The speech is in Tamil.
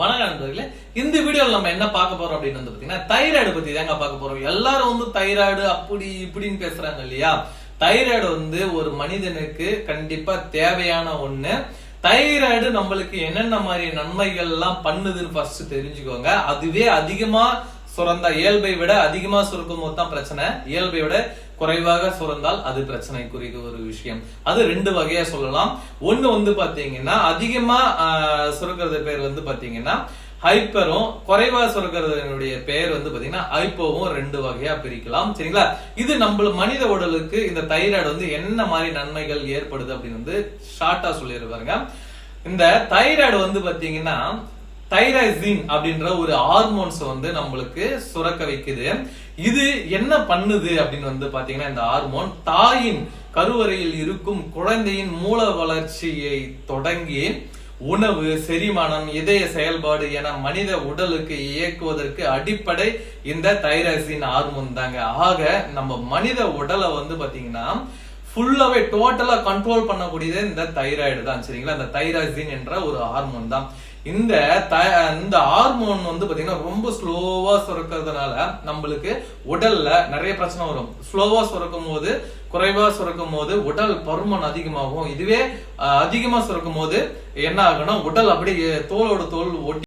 வணக்கம் நண்பர்களே இந்த வீடியோவில் நம்ம என்ன பார்க்க போறோம் அப்படின்னு வந்து பார்த்தீங்கன்னா தைராய்டு பத்தி தாங்க பார்க்க போறோம். எல்லாரும் வந்து தைராய்டு அப்படி இப்படின்னு பேசுறாங்க இல்லையா? தைராய்டு வந்து ஒரு மனிதனுக்கு கண்டிப்பா தேவையான ஒண்ணு. தைராய்டு நம்மளுக்கு என்னென்ன மாதிரி நன்மைகள் எல்லாம் பண்ணுதுன்னு ஃபர்ஸ்ட் தெரிஞ்சுக்கோங்க. அதுவே அதிகமா சுரந்தா இயல்பை விட அதிகமா சுருக்கும் போது தான் பிரச்சனை. இயல்பை விட குறைவாக சுரந்தால் அது பிரச்சனைக்குரிய ஒரு விஷயம். அது ரெண்டு வகையா சொல்லலாம். ஒண்ணு வந்து பாத்தீங்கன்னா அதிகமா ஆஹ், சுருக்கிறது பேர் வந்து பாத்தீங்கன்னா ஹைப்பரும் குறைவா சுரக்கிறதுனுடைய பெயர் வந்து பாத்தீங்கன்னா ஹைப்போவும் ரெண்டு வகையா பிரிக்கலாம். சரிங்களா? இது நம்ம மனித உடலுக்கு இந்த தைராய்டு வந்து என்ன மாதிரி நன்மைகள் ஏற்படுது அப்படின்னு வந்து ஷார்ட்டா சொல்லிடுவாருங்க இந்த தைராய்டு வந்து பாத்தீங்கன்னா தைராய்சின் அப்படின்ற ஒரு ஹார்மோன்ஸ் வந்து நம்மளுக்கு சுரக்க வைக்குது. இது என்ன பண்ணுது அப்படின்னு வந்து பாத்தீங்கன்னா இந்த ஹார்மோன் தாயின் கருவறையில் இருக்கும் குழந்தையின் மூல வளர்ச்சியை தொடங்கி உணவு செரிமானம் இதய செயல்பாடு என மனித உடலுக்கு இயக்குவதற்கு அடிப்படை இந்த தைராசின் ஹார்மோன் தாங்க. ஆக நம்ம மனித உடலை வந்து பாத்தீங்கன்னா ஃபுல்லாவே டோட்டலா கண்ட்ரோல் பண்ணக்கூடியது இந்த தைராய்டு தான் சரிங்களா? இந்த தைராய்சின் என்ற ஒரு ஹார்மோன் தான். இந்த இந்த ஹார்மோன் வந்து பாத்தீங்கன்னா ரொம்ப ஸ்லோவா சுரக்கிறதுனால நம்மளுக்கு உடல்ல நிறைய பிரச்சனை வரும். ஸ்லோவா சுரக்கும் போது குறைவா சுரக்கும் போது உடல் பருமன் அதிகமாகும். இதுவே அதிகமா சுரக்கும் போது என்ன ஆகும்னா உடல் அப்படியே தோலோட தோல் ஒட்டி